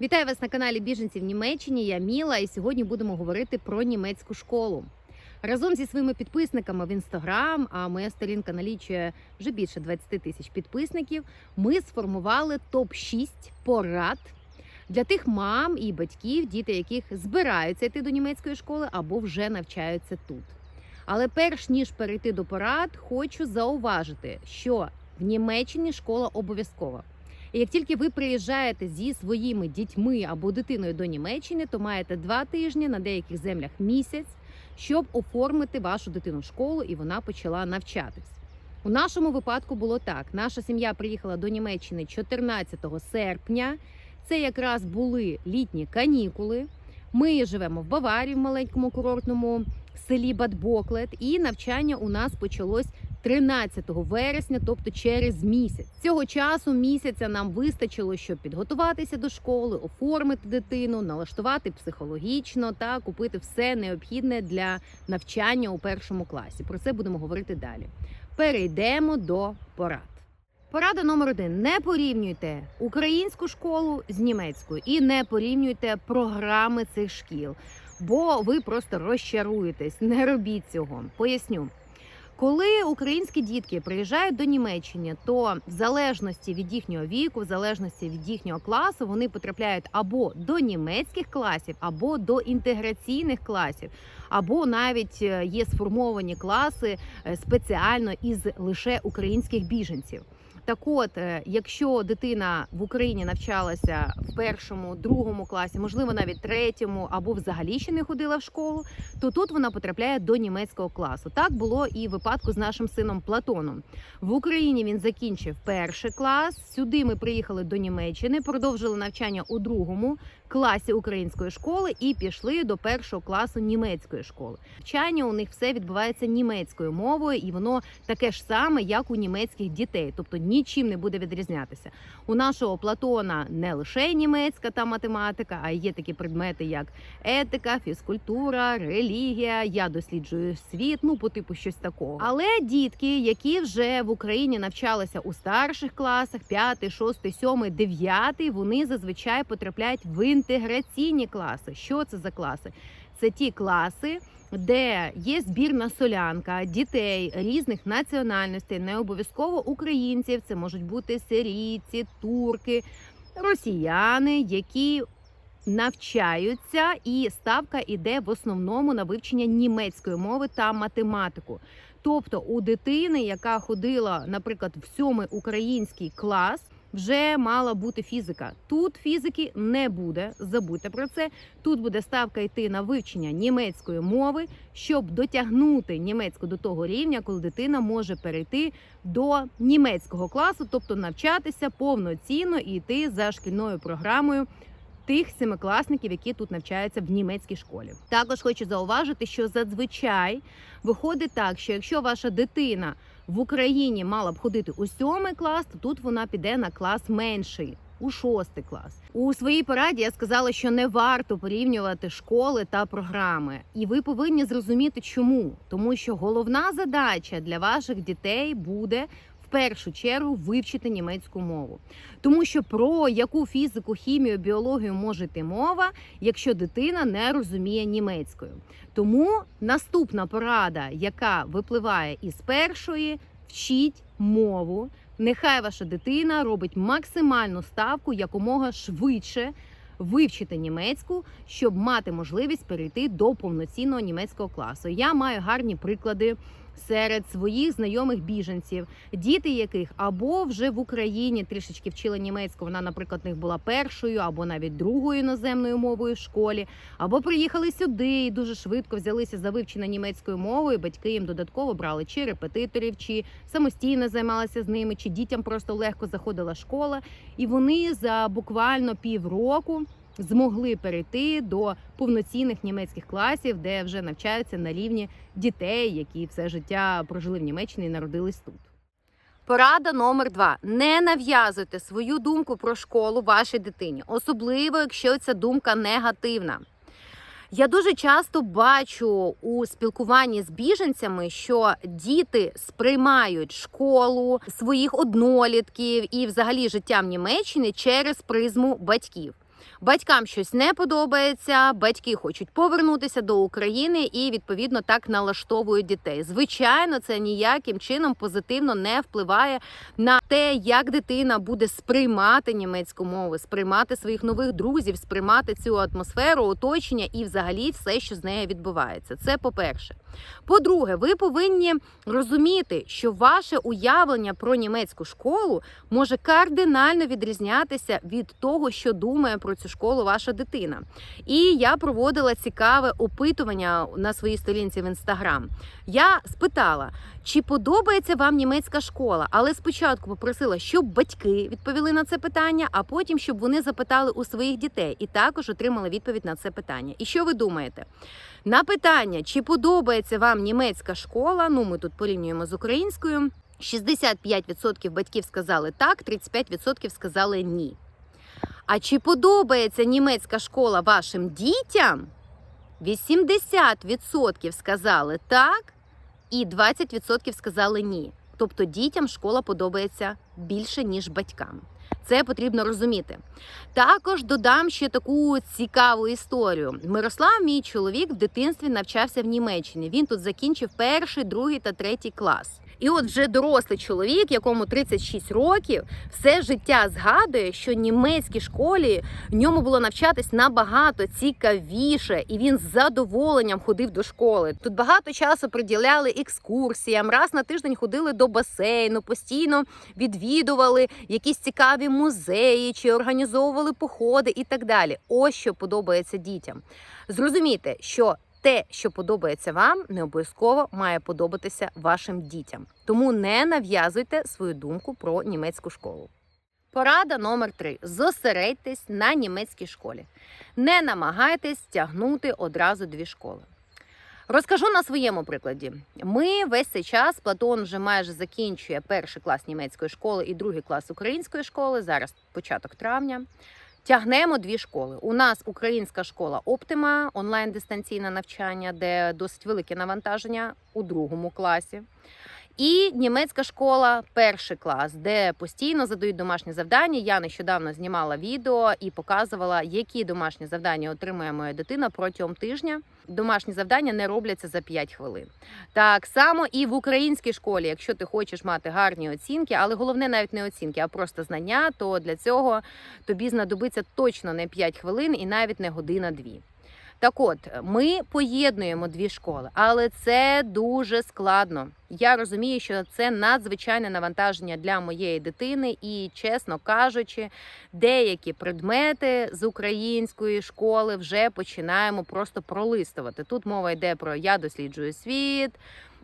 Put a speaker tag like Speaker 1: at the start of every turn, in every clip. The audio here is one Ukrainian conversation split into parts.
Speaker 1: Вітаю вас на каналі Біженці в Німеччині. Я Міла, і сьогодні будемо говорити про німецьку школу. Разом зі своїми підписниками в інстаграм, а моя сторінка налічує вже більше 20 тисяч підписників. Ми сформували топ 6 порад для тих мам і батьків, діти яких збираються йти до німецької школи або вже навчаються тут. Але перш ніж перейти до порад, хочу зауважити, що в Німеччині школа обов'язкова. І як тільки ви приїжджаєте зі своїми дітьми або дитиною до Німеччини, то маєте два тижні на деяких землях місяць, щоб оформити вашу дитину в школу і вона почала навчатись. У нашому випадку було так: наша сім'я приїхала до Німеччини 14 серпня. Це якраз були літні канікули. Ми живемо в Баварії, в маленькому курортному селі Бадбоклет, і навчання у нас почалось 13 вересня, тобто через місяць. Цього часу місяця нам вистачило, щоб підготуватися до школи, оформити дитину, налаштувати психологічно та купити все необхідне для навчання у першому класі. Про це будемо говорити далі. Перейдемо до порад. Порада номер один: не порівнюйте українську школу з німецькою і не порівнюйте програми цих шкіл, бо ви просто розчаруєтесь. Не робіть цього. Поясню. Коли українські дітки приїжджають до Німеччини, то в залежності від їхнього віку, в залежності від їхнього класу, вони потрапляють або до німецьких класів, або до інтеграційних класів, або навіть е, є сформовані класи е, спеціально із лише українських біженців. Так от, е, якщо дитина в Україні навчалася в першому, другому класі, можливо, навіть третьому, або взагалі ще не ходила в школу, то тут вона потрапляє до німецького класу. Так було і в випадку з нашим сином Платоном. В Україні він закінчив перший клас. Сюди ми приїхали до Німеччини, продовжили навчання у другому класі української школи і пішли до першого класу німецької школи. Навчання у них все відбувається німецькою мовою, і воно таке ж саме, як у німецьких дітей, тобто нічим не буде відрізнятися. У нашого Платона не лише німецька та математика, а є такі предмети, як етика, фізкультура, релігія. Я досліджую світ, ну по типу щось такого. Але дітки, які вже в Україні навчалися у старших класах, 5, 6, 7, 9, вони зазвичай потрапляють в інтеграційні класи. Що це за класи? Це ті класи, де є збірна солянка дітей різних національностей, не обов'язково українців. Це можуть бути сирійці, турки, росіяни, які навчаються, і ставка іде в основному на вивчення німецької мови та математику. Тобто, у дитини, яка ходила, наприклад, в сьомий український клас. Вже мала бути фізика. Тут фізики не буде. Забудьте про це. Тут буде ставка йти на вивчення німецької мови, щоб дотягнути німецьку до того рівня, коли дитина може перейти до німецького класу, тобто навчатися повноцінно і йти за шкільною програмою. Тих семикласників, які тут навчаються в німецькій школі, також хочу зауважити, що зазвичай виходить так, що якщо ваша дитина в Україні мала б ходити у сьомий клас, то тут вона піде на клас менший. У шостий клас у своїй пораді я сказала, що не варто порівнювати школи та програми, і ви повинні зрозуміти, чому тому, що головна задача для ваших дітей буде в першу чергу вивчити німецьку мову, тому що про яку фізику, хімію, біологію може йти мова, якщо дитина не розуміє німецькою. Тому наступна порада, яка випливає із першої, вчіть мову. Нехай ваша дитина робить максимальну ставку якомога швидше вивчити німецьку, щоб мати можливість перейти до повноцінного німецького класу. Я маю гарні приклади серед своїх знайомих біженців, діти яких або вже в Україні трішечки вчили німецьку. Вона, наприклад, них була першою або навіть другою іноземною мовою в школі, або приїхали сюди і дуже швидко взялися за вивчення німецькою мовою. Батьки їм додатково брали чи репетиторів, чи самостійно займалися з ними, чи дітям просто легко заходила школа, і вони за буквально півроку. Змогли перейти до повноцінних німецьких класів, де вже навчаються на рівні дітей, які все життя прожили в Німеччині і народились тут. Порада номер два: не нав'язуйте свою думку про школу вашій дитині, особливо якщо ця думка негативна. Я дуже часто бачу у спілкуванні з біженцями, що діти сприймають школу своїх однолітків і, взагалі, життя в Німеччині через призму батьків. Батькам щось не подобається, батьки хочуть повернутися до України і відповідно так налаштовують дітей. Звичайно, це ніяким чином позитивно не впливає на те, як дитина буде сприймати німецьку мову, сприймати своїх нових друзів, сприймати цю атмосферу, оточення і, взагалі, все, що з нею відбувається. Це по-перше. По-друге, ви повинні розуміти, що ваше уявлення про німецьку школу може кардинально відрізнятися від того, що думає про цю школу ваша дитина. І я проводила цікаве опитування на своїй сторінці в інстаграм. Я спитала, чи подобається вам німецька школа, але спочатку попросила, щоб батьки відповіли на це питання, а потім щоб вони запитали у своїх дітей і також отримали відповідь на це питання. І що ви думаєте? На питання, чи подобається вам німецька школа? Ну, ми тут порівнюємо з українською. 65% батьків сказали так, 35% сказали ні. А чи подобається німецька школа вашим дітям? 80% сказали так, і 20% сказали ні. Тобто дітям школа подобається більше, ніж батькам. Це потрібно розуміти. Також додам ще таку цікаву історію. Мирослав, мій чоловік, в дитинстві навчався в Німеччині. Він тут закінчив перший, другий та третій клас. І от вже дорослий чоловік, якому 36 років, все життя згадує, що в німецькій школі в ньому було навчатись набагато цікавіше, і він з задоволенням ходив до школи. Тут багато часу приділяли екскурсіям, раз на тиждень ходили до басейну, постійно відвідували якісь цікаві музеї чи організовували походи і так далі. Ось що подобається дітям. Зрозумійте, що те, що подобається вам, не обов'язково має подобатися вашим дітям. Тому не нав'язуйте свою думку про німецьку школу. Порада номер три: зосередьтесь на німецькій школі. Не намагайтесь тягнути одразу дві школи. Розкажу на своєму прикладі. Ми весь цей час Платон вже майже закінчує перший клас німецької школи і другий клас української школи. Зараз початок травня. Тягнемо дві школи. У нас українська школа Оптима, онлайн дистанційне навчання, де досить велике навантаження у другому класі. І німецька школа, перший клас, де постійно задають домашні завдання. Я нещодавно знімала відео і показувала, які домашні завдання отримує моя дитина протягом тижня. Домашні завдання не робляться за 5 хвилин. Так само і в українській школі, якщо ти хочеш мати гарні оцінки, але головне навіть не оцінки, а просто знання, то для цього тобі знадобиться точно не 5 хвилин і навіть не година-дві. Так от, ми поєднуємо дві школи, але це дуже складно. Я розумію, що це надзвичайне навантаження для моєї дитини, і, чесно кажучи, деякі предмети з української школи вже починаємо просто пролистувати. Тут мова йде про я досліджую світ.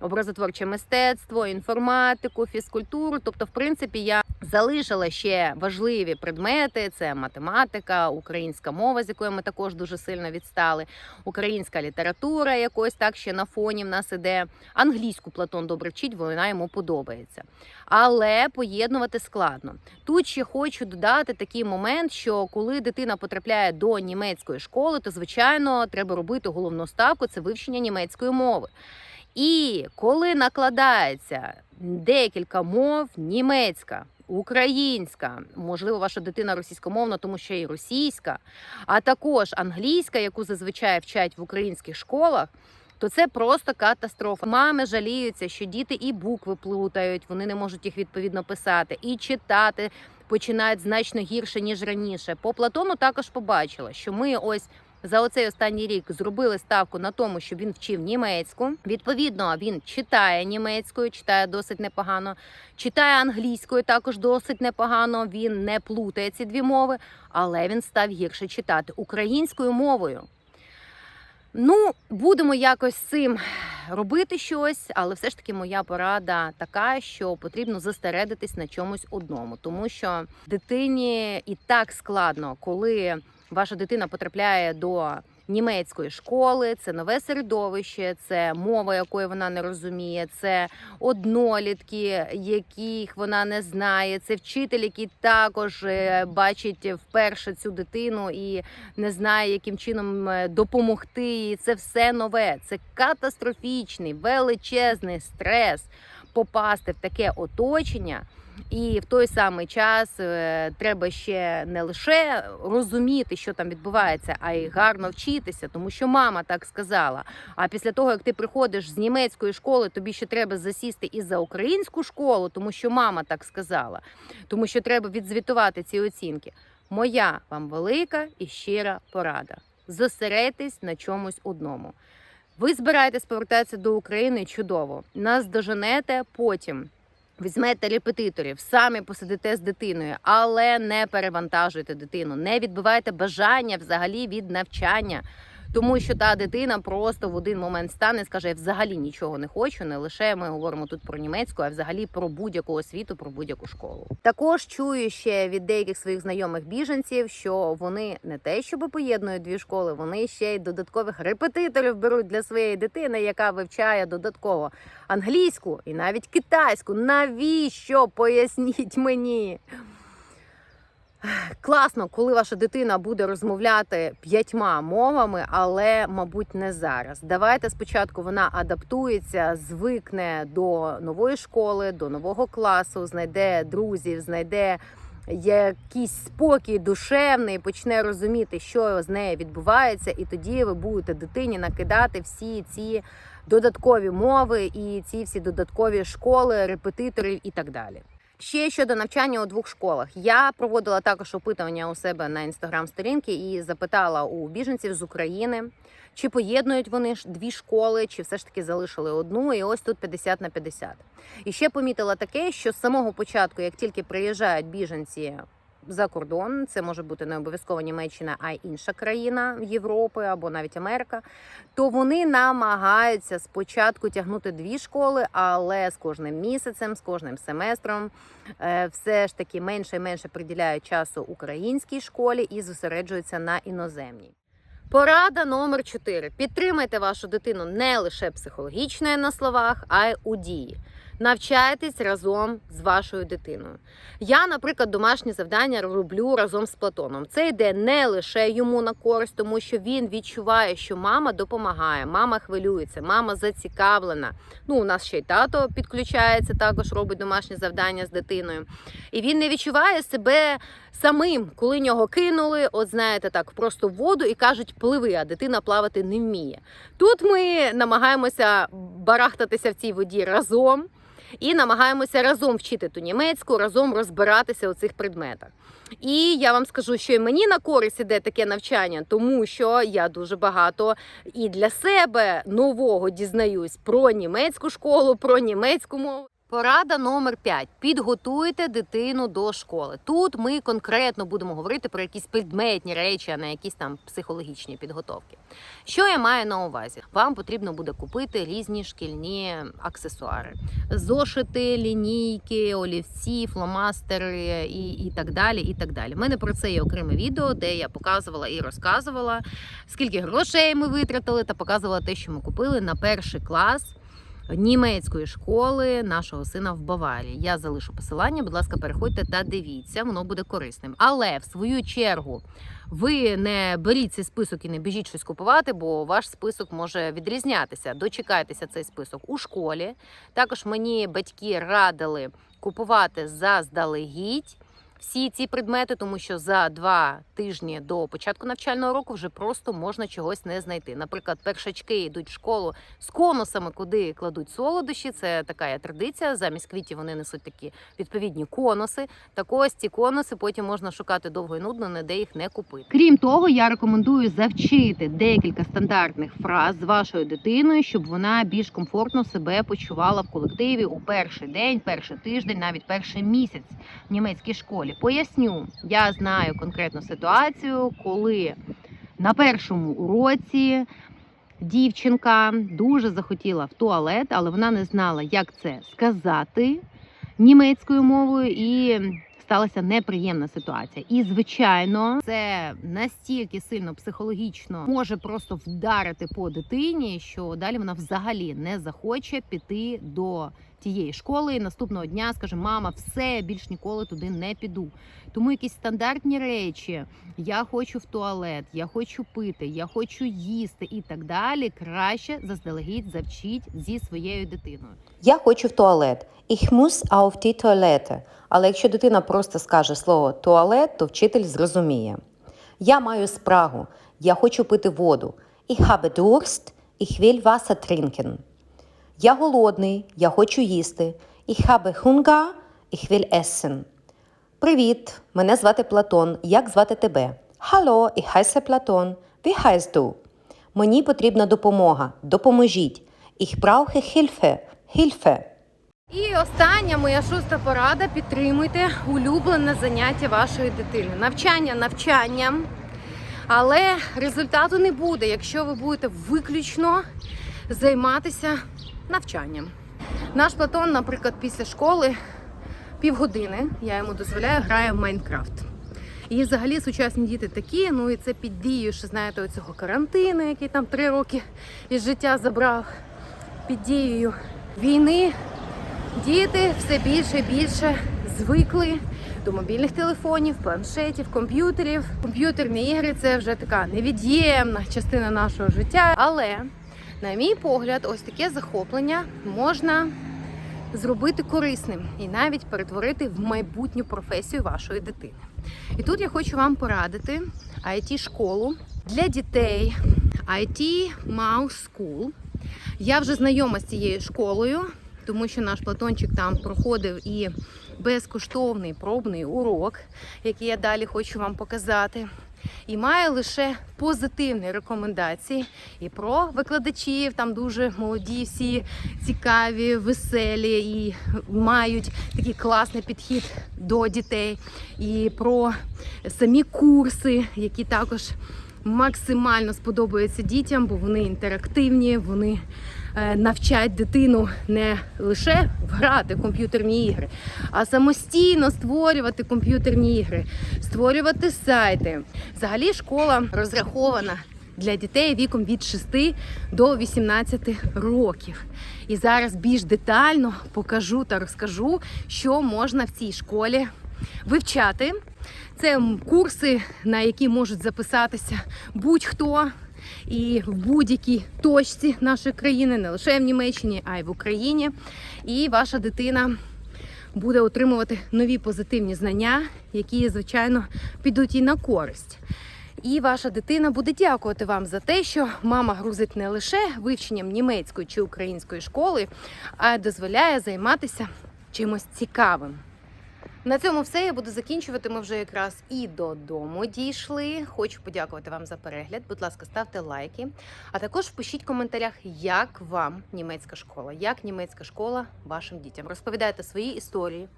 Speaker 1: Образотворче мистецтво, інформатику, фізкультуру. Тобто, в принципі, я залишила ще важливі предмети: це математика, українська мова, з якою ми також дуже сильно відстали, українська література, якось так ще на фоні в нас іде. Англійську Платон добре вчить, вона йому подобається. Але поєднувати складно. Тут ще хочу додати такий момент, що коли дитина потрапляє до німецької школи, то звичайно треба робити головну ставку це вивчення німецької мови. І коли накладається декілька мов: німецька, українська, можливо, ваша дитина російськомовна, тому що і російська, а також англійська, яку зазвичай вчать в українських школах. То це просто катастрофа. Мами жаліються, що діти і букви плутають, вони не можуть їх відповідно писати, і читати починають значно гірше ніж раніше. По Платону також побачила, що ми ось за оцей останній рік зробили ставку на тому, щоб він вчив німецьку. Відповідно, він читає німецькою, читає досить непогано, читає англійською також досить непогано. Він не плутає ці дві мови, але він став гірше читати українською мовою. Ну, будемо якось з цим робити щось, але все ж таки моя порада така, що потрібно зосередитись на чомусь одному, тому що дитині і так складно, коли ваша дитина потрапляє до німецької школи, це нове середовище, це мова, якої вона не розуміє, це однолітки, яких вона не знає. Це вчитель, який також е, бачить вперше цю дитину і не знає, яким чином е, допомогти. їй. Це все нове. Це катастрофічний, величезний стрес попасти в таке оточення. І в той самий час е, треба ще не лише розуміти, що там відбувається, а й гарно вчитися, тому що мама так сказала. А після того, як ти приходиш з німецької школи, тобі ще треба засісти і за українську школу, тому що мама так сказала, тому що треба відзвітувати ці оцінки. Моя вам велика і щира порада. Зосередьтесь на чомусь одному. Ви збираєтесь повертатися до України чудово. Нас доженете потім. Візьмете репетиторів, самі посидите з дитиною, але не перевантажуйте дитину, не відбивайте бажання взагалі від навчання. Тому що та дитина просто в один момент стане скаже: я взагалі нічого не хочу. Не лише ми говоримо тут про німецьку, а взагалі про будь-яку освіту, про будь-яку школу. Також чую ще від деяких своїх знайомих біженців, що вони не те, щоб поєднують дві школи, вони ще й додаткових репетиторів беруть для своєї дитини, яка вивчає додатково англійську і навіть китайську. Навіщо? Поясніть мені. Класно, коли ваша дитина буде розмовляти п'ятьма мовами, але, мабуть, не зараз. Давайте спочатку вона адаптується, звикне до нової школи, до нового класу, знайде друзів, знайде якийсь спокій душевний, почне розуміти, що з нею відбувається, і тоді ви будете дитині накидати всі ці додаткові мови і ці всі додаткові школи, репетиторів і так далі. Ще щодо навчання у двох школах. Я проводила також опитування у себе на інстаграм-сторінки і запитала у біженців з України, чи поєднують вони дві школи, чи все ж таки залишили одну. І ось тут 50 на 50. І ще помітила таке, що з самого початку, як тільки приїжджають біженці за кордон, це може бути не обов'язково Німеччина, а й інша країна Європи або навіть Америка, то вони намагаються спочатку тягнути дві школи, але з кожним місяцем, з кожним семестром е, все ж таки менше і менше приділяють часу українській школі і зосереджуються на іноземній. Порада номер 4. Підтримайте вашу дитину не лише психологічно на словах, а й у дії. Навчайтесь разом з вашою дитиною. Я, наприклад, домашні завдання роблю разом з Платоном. Це йде не лише йому на користь, тому що він відчуває, що мама допомагає, мама хвилюється, мама зацікавлена. Ну, у нас ще й тато підключається, також робить домашні завдання з дитиною. І він не відчуває себе самим, коли нього кинули, от знаєте, так просто в воду і кажуть, пливи, а дитина плавати не вміє. Тут ми намагаємося барахтатися в цій воді разом. І намагаємося разом вчити ту німецьку, разом розбиратися у цих предметах. І я вам скажу, що і мені на користь іде таке навчання, тому що я дуже багато і для себе нового дізнаюсь про німецьку школу, про німецьку мову. Порада номер 5. Підготуйте дитину до школи. Тут ми конкретно будемо говорити про якісь предметні речі, а не якісь там психологічні підготовки. Що я маю на увазі? Вам потрібно буде купити різні шкільні аксесуари: зошити, лінійки, олівці, фломастери і, і так далі. І так далі. У мене про це є окреме відео, де я показувала і розказувала, скільки грошей ми витратили, та показувала те, що ми купили на перший клас німецької школи нашого сина в Баварії. Я залишу посилання. Будь ласка, переходьте та дивіться, воно буде корисним. Але в свою чергу ви не беріть цей список і не біжіть щось купувати, бо ваш список може відрізнятися. Дочекайтеся цей список у школі. Також мені батьки радили купувати заздалегідь. Всі ці предмети, тому що за два тижні до початку навчального року вже просто можна чогось не знайти. Наприклад, першачки йдуть в школу з конусами, куди кладуть солодощі. Це така традиція. Замість квітів вони несуть такі відповідні конуси. Так ось ці конуси потім можна шукати довго і нудно, ніде їх не купити. Крім того, я рекомендую завчити декілька стандартних фраз з вашою дитиною, щоб вона більш комфортно себе почувала в колективі у перший день, перший тиждень, навіть перший місяць в німецькій школі. Поясню, я знаю конкретну ситуацію, коли на першому уроці дівчинка дуже захотіла в туалет, але вона не знала, як це сказати німецькою мовою, і сталася неприємна ситуація. І звичайно, це настільки сильно психологічно може просто вдарити по дитині, що далі вона взагалі не захоче піти до тієї школи наступного дня скаже: Мама, все, більш ніколи туди не піду. Тому якісь стандартні речі, я хочу в туалет, я хочу пити, я хочу їсти і так далі. Краще заздалегідь завчіть зі своєю дитиною.
Speaker 2: Я хочу в туалет. Ich muss auf die Toilette. Але якщо дитина просто скаже слово туалет, то вчитель зрозуміє. Я маю спрагу. Я хочу пити воду. Ich habe Durst. Ich will Wasser trinken. Я голодний. Я хочу їсти. Ich habe Hunger. Ich will essen. Привіт, мене звати Платон. Як звати тебе? Hallo, ich heiße Platon. Wie heißt du? Мені потрібна допомога. Допоможіть. Ich brauche Hilfe. Hilfe.
Speaker 1: І остання моя шоста порада: підтримуйте улюблене заняття вашої дитини. Навчання навчанням, але результату не буде, якщо ви будете виключно займатися навчанням. Наш Платон, наприклад, після школи півгодини я йому дозволяю, грає в Майнкрафт. І взагалі сучасні діти такі, ну і це під дією, що знаєте, оцього карантину, який там три роки із життя забрав, під дією війни. Діти все більше і більше звикли до мобільних телефонів, планшетів, комп'ютерів. Комп'ютерні ігри це вже така невід'ємна частина нашого життя. Але, на мій погляд, ось таке захоплення можна зробити корисним і навіть перетворити в майбутню професію вашої дитини. І тут я хочу вам порадити it школу для дітей IT Mouse School. Я вже знайома з цією школою, тому що наш Платончик там проходив і безкоштовний пробний урок, який я далі хочу вам показати. І має лише позитивні рекомендації і про викладачів. Там дуже молоді, всі цікаві, веселі і мають такий класний підхід до дітей. І про самі курси, які також максимально сподобаються дітям, бо вони інтерактивні, вони навчать дитину не лише грати комп'ютерні ігри, а самостійно створювати комп'ютерні ігри, створювати сайти. Взагалі школа розрахована. Для дітей віком від 6 до 18 років. І зараз більш детально покажу та розкажу, що можна в цій школі вивчати. Це курси, на які можуть записатися будь-хто і в будь-якій точці нашої країни, не лише в Німеччині, а й в Україні. І ваша дитина буде отримувати нові позитивні знання, які, звичайно, підуть їй на користь. І ваша дитина буде дякувати вам за те, що мама грузить не лише вивченням німецької чи української школи, а й дозволяє займатися чимось цікавим. На цьому все. Я буду закінчувати. Ми вже якраз і додому дійшли. Хочу подякувати вам за перегляд. Будь ласка, ставте лайки. А також пишіть в коментарях, як вам німецька школа, як німецька школа вашим дітям. Розповідайте свої історії,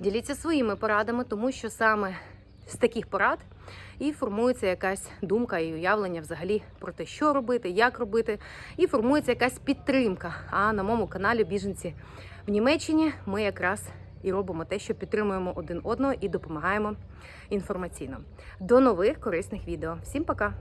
Speaker 1: діліться своїми порадами, тому що саме з таких порад і формується якась думка і уявлення взагалі про те, що робити, як робити, і формується якась підтримка. А на моєму каналі Біженці в Німеччині ми якраз і робимо те, що підтримуємо один одного і допомагаємо інформаційно. До нових корисних відео. Всім пока!